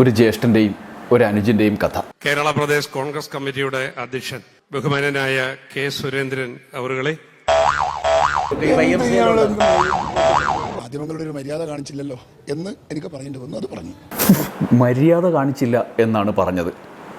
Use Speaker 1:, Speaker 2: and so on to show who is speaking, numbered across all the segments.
Speaker 1: ഒരു ജ്യേഷ്ഠന്റെയും ഒരു അനുജിന്റെയും കഥ.
Speaker 2: കേരള പ്രദേശ് കോൺഗ്രസ് കമ്മിറ്റിയുടെ അധ്യക്ഷൻ ബഹുമാനനായ കെ സുരേന്ദ്രൻ അവറുകളെ.
Speaker 3: മാധ്യമങ്ങളുടെ ഒരു മര്യാദ കാണിച്ചില്ലല്ലോ എന്ന് എനിക്ക് പറയേണ്ടി വന്നു അത് പറഞ്ഞു.
Speaker 1: മര്യാദ കാണിച്ചില്ല എന്നാണ് പറഞ്ഞത്.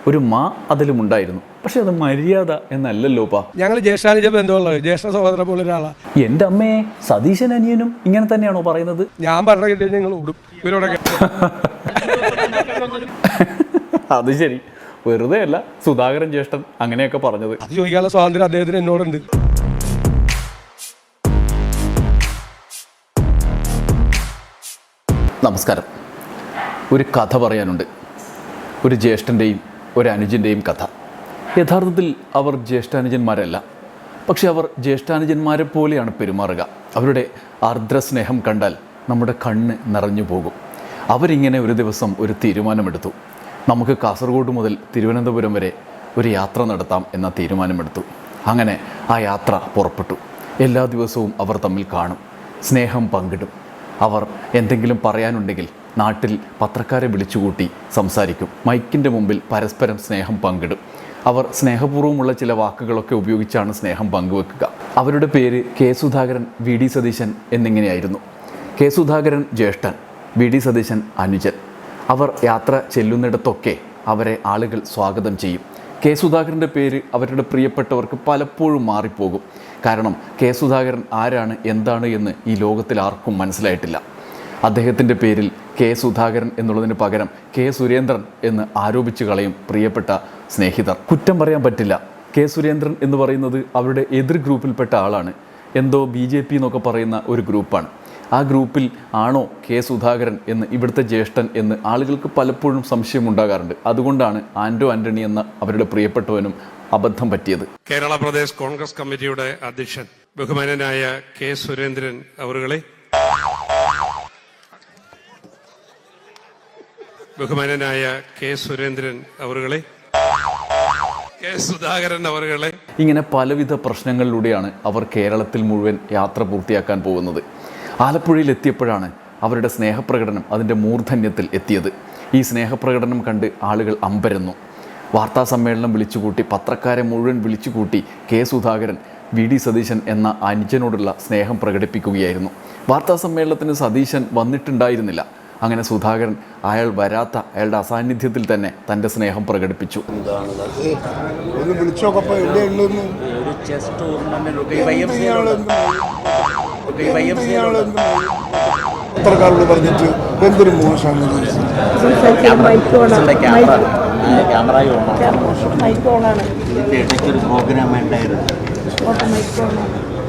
Speaker 1: ഒരു മാ അതിലും ഉണ്ടായിരുന്നു. പക്ഷെ അത് മര്യാദ എന്നല്ലല്ലോ പാ
Speaker 4: ഞങ്ങൾ ജ്യേഷ്ഠാനുജ ബന്ധമുള്ളത് ജ്യേഷ്ഠ സഹോദരൻ പോലെ ഒരാളാണ്
Speaker 1: എന്റെ അമ്മയെ സതീശൻ അനിയനും ഇങ്ങനെ തന്നെയാണോ പറയുന്നത്?
Speaker 4: ഞാൻ പറഞ്ഞ നിങ്ങൾ ഓടും ഇവരോടൊക്കെ
Speaker 1: അത് ശരി. വെറുതെ അല്ല സുധാകരൻ ജ്യേഷ്ഠൻ അങ്ങനെയൊക്കെ പറഞ്ഞത്.
Speaker 4: അത് ചോദിക്കാനുള്ള സ്വാതന്ത്ര്യം അദ്ദേഹത്തിന് എന്നോടുണ്ട്.
Speaker 1: നമസ്കാരം. ഒരു കഥ പറയാനുണ്ട്. ഒരു ജ്യേഷ്ഠന്റെയും ഒരു അനുജന്റെയും കഥ. യഥാർത്ഥത്തിൽ അവർ ജ്യേഷ്ഠാനുജന്മാരല്ല. പക്ഷെ അവർ ജ്യേഷ്ഠാനുജന്മാരെ പോലെയാണ് പെരുമാറുക. അവരുടെ ആർദ്രസ്നേഹം കണ്ടാൽ നമ്മുടെ കണ്ണ് നിറഞ്ഞു പോകും. അവരിങ്ങനെ ഒരു ദിവസം ഒരു തീരുമാനമെടുത്തു. നമുക്ക് കാസർഗോഡ് മുതൽ തിരുവനന്തപുരം വരെ ഒരു യാത്ര നടത്താം എന്ന തീരുമാനമെടുത്തു. അങ്ങനെ ആ യാത്ര പുറപ്പെട്ടു. എല്ലാ ദിവസവും അവർ തമ്മിൽ കാണും സ്നേഹം പങ്കിടും. അവർ എന്തെങ്കിലും പറയാനുണ്ടെങ്കിൽ നാട്ടിൽ പത്രക്കാരെ വിളിച്ചുകൂട്ടി സംസാരിക്കും. മൈക്കിന്റെ മുമ്പിൽ പരസ്പരം സ്നേഹം പങ്കിടും. അവർ സ്നേഹപൂർവമുള്ള ചില വാക്കുകളൊക്കെ ഉപയോഗിച്ചാണ് സ്നേഹം പങ്കുവെക്കുക. അവരുടെ പേര് K Sudhakaran V D Satheesan എന്നിങ്ങനെയായിരുന്നു. K Sudhakaran ജ്യേഷ്ഠൻ വി ഡി സതീശൻ അനുജൻ. അവർ യാത്ര ചെല്ലുന്നിടത്തൊക്കെ അവരെ ആളുകൾ സ്വാഗതം ചെയ്യും. കെ സുധാകരന്റെ പേര് അവരുടെ പ്രിയപ്പെട്ടവർക്ക് പലപ്പോഴും മാറിപ്പോകും. കാരണം കെ സുധാകരൻ ആരാണ് എന്താണ് എന്ന് ഈ ലോകത്തിൽ ആർക്കും മനസ്സിലായിട്ടില്ല. അദ്ദേഹത്തിന്റെ പേരിൽ കെ സുധാകരൻ എന്നുള്ളതിന് പകരം കെ സുരേന്ദ്രൻ എന്ന് ആരോപിച്ചു കളയും പ്രിയപ്പെട്ട സ്നേഹിതർ. കുറ്റം പറയാൻ പറ്റില്ല. കെ സുരേന്ദ്രൻ എന്ന് പറയുന്നത് അവരുടെ എതിർ ഗ്രൂപ്പിൽപ്പെട്ട ആളാണ്. എന്തോ ബി ജെ പി എന്നൊക്കെ പറയുന്ന ഒരു ഗ്രൂപ്പാണ്. ആ ഗ്രൂപ്പിൽ ആണോ കെ സുധാകരൻ എന്ന് ഇവിടുത്തെ ജ്യേഷ്ഠൻ എന്ന് ആളുകൾക്ക് പലപ്പോഴും സംശയമുണ്ടാകാറുണ്ട്. അതുകൊണ്ടാണ് ആൻഡോ ആന്റണി എന്ന അവരുടെ പ്രിയപ്പെട്ടവനും അബദ്ധം പറ്റിയത്.
Speaker 2: കേരള പ്രദേശ് കോൺഗ്രസ് കമ്മിറ്റിയുടെ അധ്യക്ഷൻ ബഹുമാനനായ കെ സുരേന്ദ്രൻ അവറുകളെ. ബഹുമാനനായ കെ സുരേന്ദ്രൻ അവറുകളെ. കെ സുധാകരൻ അവറുകളെ.
Speaker 1: ഇങ്ങനെ പലവിധ പ്രശ്നങ്ങളിലൂടെയാണ് അവർ കേരളത്തിൽ മുഴുവൻ യാത്ര പൂർത്തിയാക്കാൻ പോകുന്നത്. ആലപ്പുഴയിൽ എത്തിയപ്പോഴാണ് അവരുടെ സ്നേഹപ്രകടനം അതിന്റെ മൂർധന്യത്തിൽ എത്തിയത്. ഈ സ്നേഹപ്രകടനം കണ്ട് ആളുകൾ അമ്പരന്നു. വാർത്താ സമ്മേളനം വിളിച്ചുകൂട്ടി പത്രക്കാരെ മുഴുവൻ വിളിച്ചുകൂട്ടി K Sudhakaran V D Satheesan എന്ന അനുജനോടുള്ള സ്നേഹം പ്രകടിപ്പിക്കുകയായിരുന്നു. വാർത്താ സമ്മേളനത്തിന് സതീശൻ വന്നിട്ടുണ്ടായിരുന്നില്ല. അങ്ങനെ സുധാകരൻ അയാൾ വരാത്ത അയാളുടെ അസാന്നിധ്യത്തിൽ തന്നെ തന്റെ സ്നേഹം പ്രകടിപ്പിച്ചു.
Speaker 3: ഒന്ന് പത്രക്കാരോട് പറഞ്ഞിട്ട് എന്തൊരു മോശമാണ്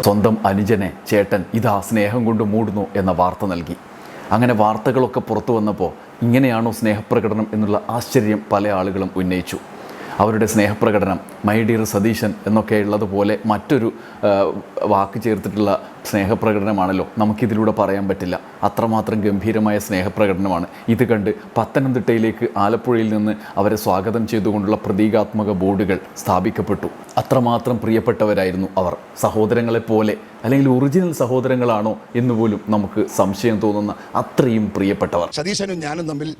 Speaker 1: സ്വന്തം അനുജനെ ചേട്ടൻ ഇതാ സ്നേഹം കൊണ്ട് മൂടുന്നു എന്ന വാർത്ത നൽകി. അങ്ങനെ വാർത്തകളൊക്കെ പുറത്തു വന്നപ്പോൾ ഇങ്ങനെയാണോ സ്നേഹപ്രകടനം എന്നുള്ള ആശ്ചര്യം പല ആളുകളും ഉന്നയിച്ചു. അവരുടെ സ്നേഹപ്രകടനം മൈ ഡിയർ സതീശൻ എന്നൊക്കെ ഉള്ളതുപോലെ മറ്റൊരു വാക്ക് ചേർത്തിട്ടുള്ള സ്നേഹപ്രകടനമാണല്ലോ നമുക്കിതിലൂടെ പറയാൻ പറ്റില്ല. അത്രമാത്രം ഗംഭീരമായ സ്നേഹപ്രകടനമാണ്. ഇത് കണ്ട് പത്തനംതിട്ടയിലേക്ക് ആലപ്പുഴയിൽ നിന്ന് അവരെ സ്വാഗതം ചെയ്തുകൊണ്ടുള്ള പ്രതീകാത്മക ബോർഡുകൾ സ്ഥാപിക്കപ്പെട്ടു. അത്രമാത്രം പ്രിയപ്പെട്ടവരായിരുന്നു അവർ. സഹോദരങ്ങളെ പോലെ അല്ലെങ്കിൽ ഒറിജിനൽ സഹോദരങ്ങളാണോ എന്ന് പോലും നമുക്ക് സംശയം തോന്നുന്ന അത്രയും പ്രിയപ്പെട്ടവർ.
Speaker 3: സതീശനും ഞാനും തമ്മിൽ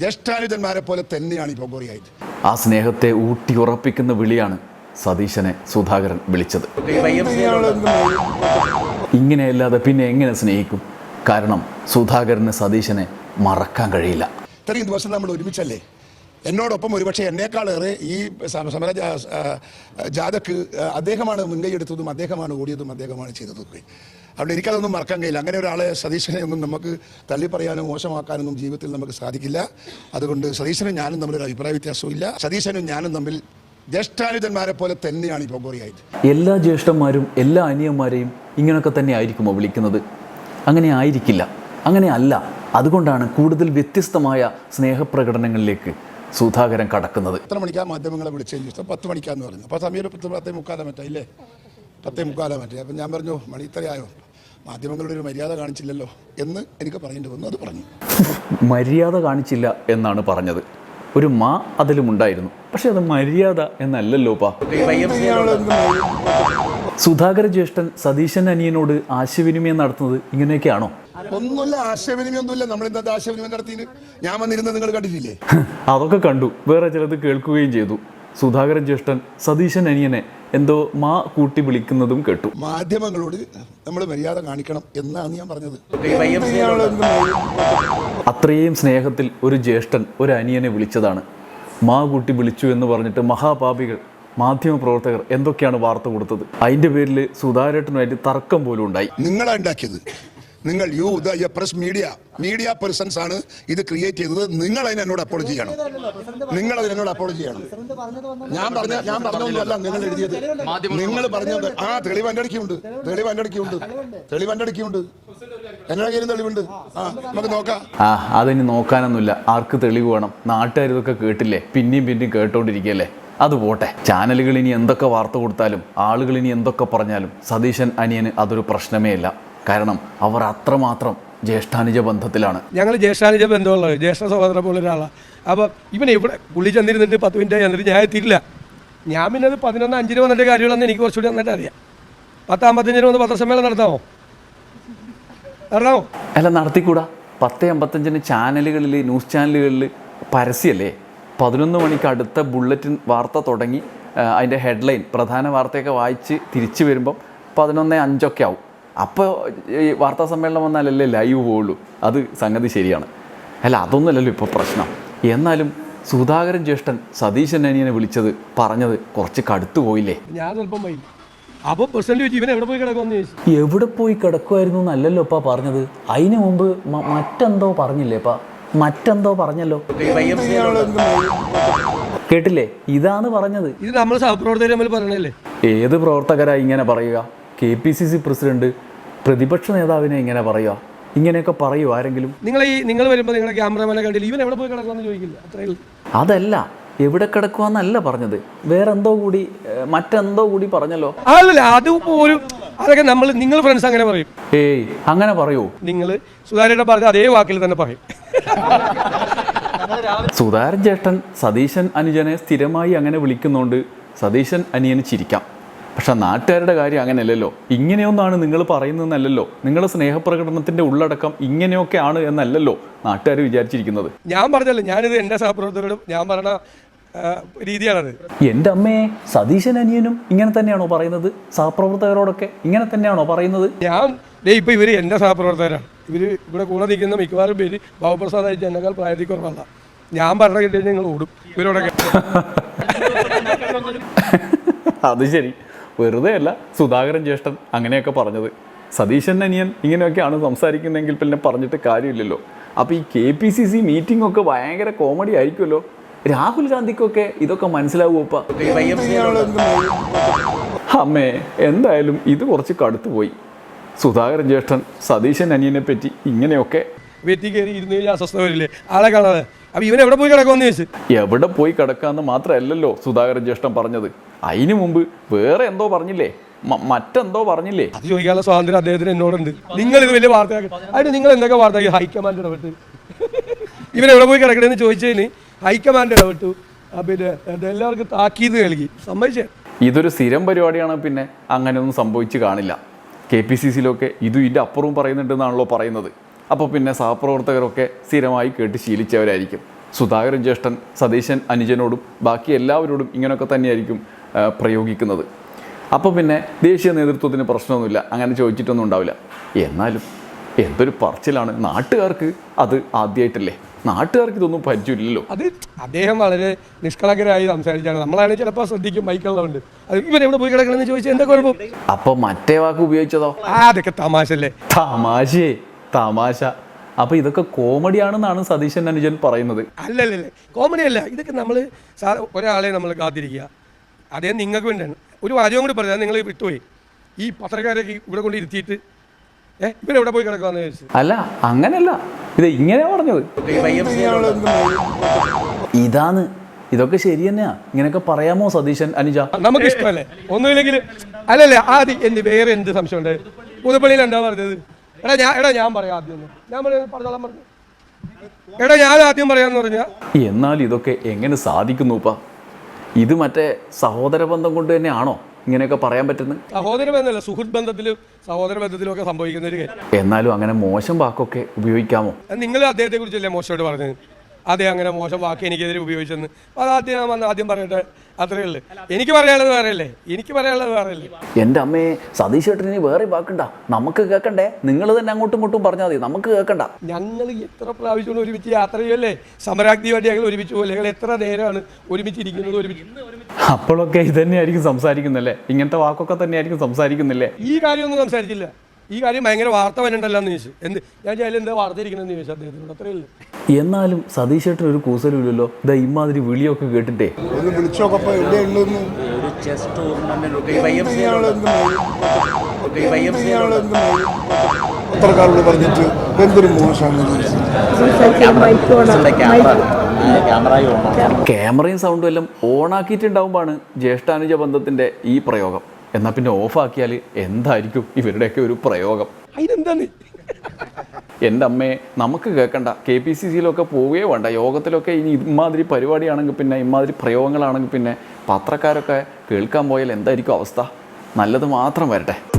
Speaker 3: ജ്യേഷ്ഠാനുജന്മാരെ പോലെ തന്നെയാണ് ഈ പൊഗോറിയായിട്ട്
Speaker 1: ആ സ്നേഹത്തെ ഊട്ടി ഉറപ്പിക്കുന്ന വിളിയാണ് സതീശനെ സുധാകരൻ വിളിച്ചത്. ഇങ്ങനെയല്ലാതെ പിന്നെ എങ്ങനെ സ്നേഹിക്കും? കാരണം സുധാകരന് സതീശനെ മറക്കാൻ കഴിയില്ല.
Speaker 3: ഇത്രയും ദിവസം നമ്മൾ ഒരുമിച്ചല്ലേ? എന്നോടൊപ്പം ഒരുപക്ഷെ എന്നേക്കാളേറെ ഈ സമര ജാതക്ക് അദ്ദേഹമാണ് അദ്ദേഹമാണ് മുൻകൈയെടുത്തതും അദ്ദേഹമാണ് ഓടിയതും അദ്ദേഹമാണ് ചെയ്തതൊക്കെ അവിടെ എനിക്കതൊന്നും മറക്കാൻ കഴിയില്ല. അങ്ങനെ ഒരാളെ സതീശനെ ഒന്നും നമുക്ക് തള്ളി പറയാനോ മോശമാക്കാനൊന്നും ജീവിതത്തിൽ നമുക്ക് സാധിക്കില്ല. അതുകൊണ്ട് സതീശനും ഞാനും തമ്മിലൊരു അഭിപ്രായ വ്യത്യാസവും ഇല്ല. സതീശനും ഞാനും തമ്മിൽ ജ്യേഷ്ഠാനുജന്മാരെ പോലെ തന്നെയാണ് ഇപ്പോൾ
Speaker 1: എല്ലാ ജ്യേഷ്ഠന്മാരും എല്ലാ അനിയന്മാരെയും ഇങ്ങനെയൊക്കെ തന്നെ ആയിരിക്കുമോ വിളിക്കുന്നത്? അങ്ങനെ ആയിരിക്കില്ല. അങ്ങനെ അല്ല. അതുകൊണ്ടാണ് കൂടുതൽ വ്യത്യസ്തമായ സ്നേഹപ്രകടനങ്ങളിലേക്ക് സുധാകരൻ കടക്കുന്നത്.
Speaker 3: എത്ര മണിക്കാ മാധ്യമങ്ങളെ വിളിച്ചതിന് ശേഷം പത്ത് മണിക്കാന്ന് പറഞ്ഞു. അപ്പോൾ സമയം പത്ത് പത്തേ മുക്കാലോ ഇല്ലേ പത്തേ മുക്കാലോ മറ്റേ. അപ്പം ഞാൻ പറഞ്ഞു മണി ഇത്രയായോ? മാധ്യമങ്ങളുടെ ഒരു മര്യാദ കാണിച്ചില്ലല്ലോ. എന്ന് എനിക്ക് പറയേണ്ടി വന്നു. അത് പറഞ്ഞു.
Speaker 1: മര്യാദ കാണിച്ചില്ല എന്നാണ് പറഞ്ഞത്. ഒരു മാ അതിലുമുണ്ടായിരുന്നു പക്ഷെ അത് മര്യാദ എന്നല്ലല്ലോ പാ സുധാകര ജ്യേഷ്ഠൻ സതീശൻ അനിയനോട് ആശയവിനിമയം നടത്തുന്നത് ഇങ്ങനെയൊക്കെയാണോ?
Speaker 3: ഒന്നുമില്ല ആശയവിനിമയം ഒന്നുമില്ല നമ്മൾ ഇന്നത്തെ ആശയവിനിമയം നടത്തിയത് ഞാൻ വന്നിരുന്നത് നിങ്ങൾ കണ്ടിട്ടില്ലേ?
Speaker 1: അതൊക്കെ കണ്ടു. വേറെ ചിലത് കേൾക്കുകയും ചെയ്തു. സുധാകരൻ ജ്യേഷ്ഠൻ സതീശൻ അനിയനെ എന്തോ മാ കൂട്ടി വിളിക്കുന്നതും കേട്ടു.
Speaker 3: മാധ്യമങ്ങളോട് നമ്മൾ മര്യാദ കാണിക്കണം എന്നാണ് ഞാൻ പറഞ്ഞത്.
Speaker 1: അത്രയും സ്നേഹത്തിൽ ഒരു ജ്യേഷ്ഠൻ ഒരു അനിയനെ വിളിച്ചതാണ്. മാ കൂട്ടി വിളിച്ചു എന്ന് പറഞ്ഞിട്ട് മഹാപാപികൾ മാധ്യമപ്രവർത്തകർ എന്തൊക്കെയാണ് വാർത്ത കൊടുത്തത്? അതിന്റെ പേരിൽ സുധാകരേട്ടനുമായിട്ട് തർക്കം പോലും ഉണ്ടായി.
Speaker 3: നിങ്ങളാ ഉണ്ടാക്കിയത്? നിങ്ങൾ you the press media media persons ആണ് ഇത് ക്രിയേറ്റ് ചെയ്തത്. നിങ്ങൾ അതിന് എന്നോട് അപ്പോളജി ചെയ്യണം. നിങ്ങൾ അതിന് എന്നോട് അപ്പോളജി ചെയ്യണം. ഞാൻ പറഞ്ഞ ഞാൻ പറഞ്ഞതൊന്നുമല്ല നിങ്ങൾ എഴുതിയത്. നിങ്ങൾ പറഞ്ഞത് ആ തെളിവ് എന്റെ അടുക്കുണ്ട് തെളിവ് എന്റെ അടുക്കുണ്ട് തെളിവ് എന്റെ അടുക്കുണ്ട് എന്നെ കയ്യിലും തെളിവുണ്ട് ആ നമുക്ക് നോക്കാം.
Speaker 1: ആ അതിന് നോക്കാനൊന്നുമില്ല. ആർക്ക് തെളിവ് വേണം? നാട്ടുകാർ ഇതൊക്കെ കേട്ടില്ലേ? പിന്നെയും പിന്നെയും കേട്ടോണ്ടിരിക്കുകയല്ലേ? അത് പോട്ടെ. ചാനലുകൾ ഇനി എന്തൊക്കെ വാർത്ത കൊടുത്താലും ആളുകൾ ഇനി എന്തൊക്കെ പറഞ്ഞാലും സതീശൻ അനിയന് അതൊരു പ്രശ്നമേ ഇല്ല കാരണം അവർ അത്രമാത്രം ജ്യേഷ്ഠാനുജ ബന്ധത്തിലാണ്.
Speaker 4: ഞങ്ങൾ ജ്യേഷ്ഠാനുജ ബന്ധമുള്ളത് ജ്യേഷ്ഠ സഹോദരൻ പോലെ ഒരാളാണ് അപ്പോൾ ഇവനെ ഇവിടെ പുള്ളി ചെന്നിരുന്നിട്ട് പത്ത് മിനിറ്റ് എന്നിട്ട് ഞാൻ എത്തിയില്ല ഞാൻ പിന്നെ അത് പതിനൊന്ന് അഞ്ചിന് വന്നിട്ട് കാര്യങ്ങളെന്ന് എനിക്ക് കുറച്ചുകൂടി നന്നായിട്ട് അറിയാം. പത്താമ്പത്തഞ്ചിന് വന്ന് പത്രസമ്മേളനം നടത്താമോ? നടത്താമോ
Speaker 1: അല്ല നടത്തിക്കൂടാ. പത്ത് അമ്പത്തഞ്ചിന് ചാനലുകളിൽ ന്യൂസ് ചാനലുകളിൽ പരസ്യമല്ലേ പതിനൊന്ന് മണിക്ക് അടുത്ത ബുള്ളറ്റിൻ വാർത്ത തുടങ്ങി അതിന്റെ ഹെഡ്ലൈൻ പ്രധാന വാർത്തയൊക്കെ വായിച്ച് തിരിച്ചു വരുമ്പം പതിനൊന്ന് അഞ്ചൊക്കെ ആവും. അപ്പോൾ ഈ വാർത്താ സമ്മേളനം വന്നാലല്ലേ ലൈവ് പോവുള്ളൂ. അത് സംഗതി ശരിയാണ്. അല്ല അതൊന്നുമല്ലല്ലോ ഇപ്പോൾ പ്രശ്നം. എന്നാലും സുധാകരൻ ജ്യേഷ്ഠൻ സതീശൻ അനിയനെ വിളിച്ചത് പറഞ്ഞത് കുറച്ച് കടുത്തു പോയില്ലേ?
Speaker 4: ഞാൻ സ്വല്പം വൈകി അപ്പോൾ പ്രസിഡന്റ് ഇവൻ എവിടെ പോയി കിടക്കുമെന്ന് ചോദിച്ചു.
Speaker 1: എവിടെ പോയി കിടക്കുമായിരുന്നു എന്നല്ലല്ലോ ഇപ്പ പറഞ്ഞത്. അതിനു മുമ്പ് മറ്റെന്തോ പറഞ്ഞില്ലേ ഇപ്പ? മറ്റെന്തോ പറഞ്ഞല്ലോ. കേട്ടില്ലേ? ഇതാണ് പറഞ്ഞത്.
Speaker 4: ഇത് നമ്മൾ സഹപ്രവർത്തകർ നമ്മൾ
Speaker 1: ഏത് പ്രവർത്തകരാ ഇങ്ങനെ പറയുക? K P C C president പ്രതിപക്ഷ നേതാവിനെ ഇങ്ങനെ പറയുക ഇങ്ങനെയൊക്കെ പറയൂ ആരെങ്കിലും?
Speaker 4: നിങ്ങൾ ഈ നിങ്ങൾ വരുമ്പോൾ നിങ്ങളെ ക്യാമറമാനെ കണ്ടില്ല? ഇവൻ എവിടെ പോയി കിടക്കുമെന്ന് ചോദിക്കില്ല. അത്രയേ
Speaker 1: അതല്ല എവിടെ കിടക്കുവാന്നല്ല പറഞ്ഞത്. വേറെന്തോ കൂടി മറ്റെന്തോ കൂടി പറഞ്ഞല്ലോ.
Speaker 4: അല്ല അത് പോലും അതൊക്കെ നമ്മൾ നിങ്ങൾ ഫ്രണ്ട്സ് അങ്ങനെ പറയും.
Speaker 1: ഏയ് അങ്ങനെ പറയൂ.
Speaker 4: നിങ്ങൾ സുതാര്യയുടെ പറഞ്ഞ അതേ വാക്കിൽ തന്നെ പറയും.
Speaker 1: സുധാരൻ ജ്യേഷ്ഠൻ സതീശൻ അനുജനെ സ്ഥിരമായി അങ്ങനെ വിളിക്കുന്നുണ്ട് സതീശൻ അനിയന് ചിരിക്കാം. പക്ഷെ നാട്ടുകാരുടെ കാര്യം അങ്ങനെയല്ലല്ലോ. ഇങ്ങനെയൊന്നാണ് നിങ്ങൾ പറയുന്നതെന്നല്ലല്ലോ. നിങ്ങളുടെ സ്നേഹപ്രകടനത്തിന്റെ ഉള്ളടക്കം ഇങ്ങനെയൊക്കെ ആണ് എന്നല്ലല്ലോ നാട്ടുകാർ വിചാരിച്ചിരിക്കുന്നത്.
Speaker 4: ഞാൻ പറഞ്ഞല്ലോ ഞാനിത് എന്റെ സഹപ്രവർത്തകരോട് ഞാൻ പറഞ്ഞ രീതിയാണത്.
Speaker 1: എന്റെ അമ്മയെ സതീശൻ അനിയനും ഇങ്ങനെ തന്നെയാണോ പറയുന്നത്? സഹപ്രവർത്തകരോടൊക്കെ ഇങ്ങനെ തന്നെയാണോ പറയുന്നത്?
Speaker 4: ഞാൻ ഇപ്പൊ ഇവർ എന്റെ സഹപ്രവർത്തകരാണ്. ഇവർ ഇവിടെ കൂടെ നിൽക്കുന്ന മിക്കവാറും പേര് ബാബുപ്രസാദ് ആയിട്ട് എന്നെക്കാൾ പ്രായത്തിൽ കുറവല്ല ഞാൻ പറഞ്ഞ കിട്ടിയാൽ നിങ്ങൾ ഓടും. ഇവരോടൊക്കെ
Speaker 1: അത് ശരി. വെറുതെ അല്ല സുധാകരൻ ജ്യേഷ്ഠൻ അങ്ങനെയൊക്കെ പറഞ്ഞത്. സതീശൻ അനിയൻ ഇങ്ങനെയൊക്കെയാണ് സംസാരിക്കുന്നതെങ്കിൽ പിന്നെ പറഞ്ഞിട്ട് കാര്യമില്ലല്ലോ. അപ്പോൾ ഈ K P C C meeting ഒക്കെ ഭയങ്കര കോമഡി ആയിരിക്കുമല്ലോ. രാഹുൽ ഗാന്ധിക്കൊക്കെ ഇതൊക്കെ മനസ്സിലാവുമപ്പ അമ്മേ എന്തായാലും ഇത് കുറച്ച് കടുത്തു പോയി. സുധാകരൻ ജ്യേഷ്ഠൻ സതീശൻ അനിയനെ പറ്റി ഇങ്ങനെയൊക്കെ
Speaker 4: വെറ്റി കയറി ഇരുന്ന് അസ്വസ്ഥ വരില്ലേ? ആളെ കാണാതെ. അപ്പൊ ഇവൻ എവിടെ പോയി കിടക്കുമെന്ന് ചോദിച്ചു.
Speaker 1: എവിടെ പോയി കിടക്കാന്ന് മാത്രമല്ലല്ലോ സുധാകരൻ ജ്യേഷ്ഠൻ പറഞ്ഞത്. അതിനു മുമ്പ് വേറെ എന്തോ പറഞ്ഞില്ലേ? മറ്റെന്തോ പറഞ്ഞില്ലേ?
Speaker 4: അത് ചോദിക്കാനുള്ള സ്വാതന്ത്ര്യം അദ്ദേഹത്തിന് എന്നോടുണ്ട്. നിങ്ങൾ ഇത് വലിയ വാർത്തയാക്കി. അതിന് നിങ്ങൾ എന്തൊക്കെ വാർത്തയാക്കി? ഹൈക്കമാൻഡ് ഇടപെട്ട്. ഇവൻ എവിടെ പോയി കിടക്കണമെന്ന് ചോദിച്ചതിന് ഹൈക്കമാൻഡ് ഇടപെട്ടു. പിന്നെ എല്ലാവർക്കും താക്കീത് നൽകി. സമ്മതിച്ചേ?
Speaker 1: ഇതൊരു സ്ഥിരം പരിപാടിയാണ് പിന്നെ അങ്ങനെയൊന്നും സംഭവിച്ചു കാണില്ല. കെ പി സി സിയിലൊക്കെ ഇതും ഇതിന്റെ അപ്പുറവും പറയുന്നുണ്ടെന്നാണല്ലോ പറയുന്നത്. അപ്പോൾ പിന്നെ സഹപ്രവർത്തകരൊക്കെ സ്ഥിരമായി കേട്ട് ശീലിച്ചവരായിരിക്കും. സുധാകരൻ ജ്യേഷ്ഠൻ സതീശൻ അനുജനോടും ബാക്കി എല്ലാവരോടും ഇങ്ങനെയൊക്കെ തന്നെയായിരിക്കും പ്രയോഗിക്കുന്നത്. അപ്പോൾ പിന്നെ ദേശീയ നേതൃത്വത്തിന് പ്രശ്നമൊന്നുമില്ല. അങ്ങനെ ചോദിച്ചിട്ടൊന്നും ഉണ്ടാവില്ല. എന്നാലും എന്തൊരു പറച്ചിലാണ് നാട്ടുകാർക്ക് അത് ആദ്യമായിട്ടല്ലേ നാട്ടുകാർക്ക് ഇതൊന്നും പരിചയമില്ലല്ലോ.
Speaker 4: അത് അദ്ദേഹം വളരെ നിഷ്കളങ്കരായി സംസാരിച്ചാണ്. നമ്മളാണെങ്കിൽ ചിലപ്പോൾ ശ്രദ്ധിക്കും മൈക്കുള്ളതുകൊണ്ട് അത് ഇവൻ എവിടെ പോയി കിടക്കണമെന്ന് ചോദിച്ചാൽ എന്താ കുഴപ്പം?
Speaker 1: അപ്പൊ മറ്റേ വാക്ക് ഉപയോഗിച്ചതോ?
Speaker 4: അതൊക്കെ തമാശല്ലേ
Speaker 1: തമാശേ തമാശ. അപ്പൊ ഇതൊക്കെ കോമഡിയാണെന്നാണ് സതീശൻ അനുജൻ പറയുന്നത്.
Speaker 4: അല്ലല്ലേ കോമഡി അല്ല. ഇതൊക്കെ നമ്മൾ സാർ ഒരാളെ നമ്മൾ കാത്തിരിക്കുക. അദ്ദേഹം നിങ്ങൾക്ക് വേണ്ടിയാണ് ഒരു വാചകം കൂടി പറഞ്ഞാൽ നിങ്ങൾ വിട്ടുപോയി. ഈ പത്രക്കാരൊക്കെ ഇവിടെ കൊണ്ട് ഇരുത്തിയിട്ട് ഇവരെവിടെ പോയി കിടക്കാന്ന് ചോദിച്ചു.
Speaker 1: അല്ല അങ്ങനല്ല. ഇത് ഇങ്ങനെയാ പറഞ്ഞത്. ഇതാണ്. ഇതൊക്കെ ശരി തന്നെയാ. ഇങ്ങനെയൊക്കെ പറയാമോ സതീശൻ അനുജ?
Speaker 4: നമുക്ക് ഇഷ്ടമല്ലേ ഒന്നുമില്ലെങ്കിൽ അല്ലല്ലേ ആദ്യം എന്ത് വേറെ എന്ത് സംശയമുണ്ട്? പുതുപ്പള്ളിയിൽ എന്താ പറഞ്ഞത്. എടാ ഞാൻ എടാ ഞാൻ പറയാം ആദ്യം ഒന്ന്. ഞാൻ പറയാം പറഞ്ഞോളാം പറഞ്ഞു. എടാ ഞാൻ ആദ്യം പറയാന്ന് പറഞ്ഞാ
Speaker 1: എന്നാൽ ഇതൊക്കെ എങ്ങനെ സാധിക്കുന്നു ഇപ്പ ഇത് മറ്റേ സഹോദര ബന്ധം കൊണ്ട് തന്നെയാണോ ഇങ്ങനെയൊക്കെ പറയാൻ പറ്റുന്നത്?
Speaker 4: സഹോദര ബന്ധമല്ല സുഹൃത്ത് ബന്ധത്തിലും സഹോദര ബന്ധത്തിലും ഒക്കെ സംഭവിക്കുന്ന ഒരു കാര്യം.
Speaker 1: എന്നാലും അങ്ങനെ മോശം വാക്കൊക്കെ ഉപയോഗിക്കാമോ?
Speaker 4: നിങ്ങൾ അദ്ദേഹത്തെ കുറിച്ചല്ലേ മോശമായിട്ട് പറഞ്ഞത്? അതെ അങ്ങനെ മോശം വാക്ക് എനിക്കെതിരെ ഉപയോഗിച്ചെന്ന്. അത് ആദ്യം ആദ്യം പറയട്ടെ? അത്രയേ ഉള്ളൂ. എനിക്ക് പറയാനുള്ളത് വേറെയല്ലേ എനിക്ക് പറയാനുള്ളത് വേറെയല്ലേ
Speaker 1: എന്റെ അമ്മയെ സതീഷ് ചേട്ടന് വേറെ വാക്കണ്ട. നമുക്ക് കേൾക്കണ്ടേ നിങ്ങൾ തന്നെ അങ്ങോട്ടും ഇങ്ങോട്ടും പറഞ്ഞാൽ മതി. നമുക്ക് കേൾക്കണ്ട
Speaker 4: ഞങ്ങൾ എത്ര പ്രാവശ്യം ഒരുമിച്ച് യാത്ര ചെയ്യല്ലേ? സമരാഗ്നിയുമായിട്ട് ഞങ്ങൾ ഒരുമിച്ച് പോലെ ഞങ്ങൾ എത്ര നേരമാണ് ഒരുമിച്ചിരിക്കുന്നത് ഒരുമിച്ച്
Speaker 1: അപ്പോഴൊക്കെ ഇത് തന്നെയായിരിക്കും സംസാരിക്കുന്നല്ലേ? ഇങ്ങനത്തെ വാക്കൊക്കെ തന്നെയായിരിക്കും സംസാരിക്കുന്നില്ലേ?
Speaker 4: ഈ കാര്യമൊന്നും സംസാരിച്ചില്ല. ഈ കാര്യം ഭയങ്കര വാർത്ത വരണ്ടല്ലോ എന്ന് ചോദിച്ചു. എന്ത്? ഞാൻ ചെയ്യാൻ എന്താ വാർത്ത ഇരിക്കണമെന്ന് ചോദിച്ചു അദ്ദേഹത്തിനോട്. അത്രയല്ലേ
Speaker 1: എന്നാലും സതീഷ് ചേട്ടൻ ഒരു കൂസലുമില്ലല്ലോ. ഇതാ ഇമാതിരി വിളിയൊക്കെ കേട്ടിട്ടേ.
Speaker 3: ഒന്ന് വിളിച്ചോക്കപ്പോ എവിടെയുള്ളതെന്ന്
Speaker 5: ഒരു ചെസ് ടൂർണമെന്റ്
Speaker 3: പത്രക്കാരോട് പറഞ്ഞിട്ട് എന്തൊരു മോശമാണ്
Speaker 1: ക്യാമറയും സൗണ്ടും എല്ലാം ഓണാക്കിയിട്ടുണ്ടാവുമ്പോഴാണ് ജ്യേഷ്ഠാനുജ ബന്ധത്തിന്റെ ഈ പ്രയോഗം. എന്നാൽ പിന്നെ ഓഫാക്കിയാൽ എന്തായിരിക്കും ഇവരുടെയൊക്കെ ഒരു പ്രയോഗം?
Speaker 4: അതിനെന്താന്ന്?
Speaker 1: എന്റെ അമ്മയെ നമുക്ക് കേൾക്കണ്ട. കെ പി സി സിയിലൊക്കെ പോവുകയോ വേണ്ട. യോഗത്തിലൊക്കെ ഇനി ഇമാതിരി പരിപാടിയാണെങ്കിൽ പിന്നെ ഇമാതിരി പ്രയോഗങ്ങളാണെങ്കിൽ പിന്നെ പത്രക്കാരൊക്കെ കേൾക്കാൻ പോയാൽ എന്തായിരിക്കും അവസ്ഥ? നല്ലത് മാത്രം വരട്ടെ.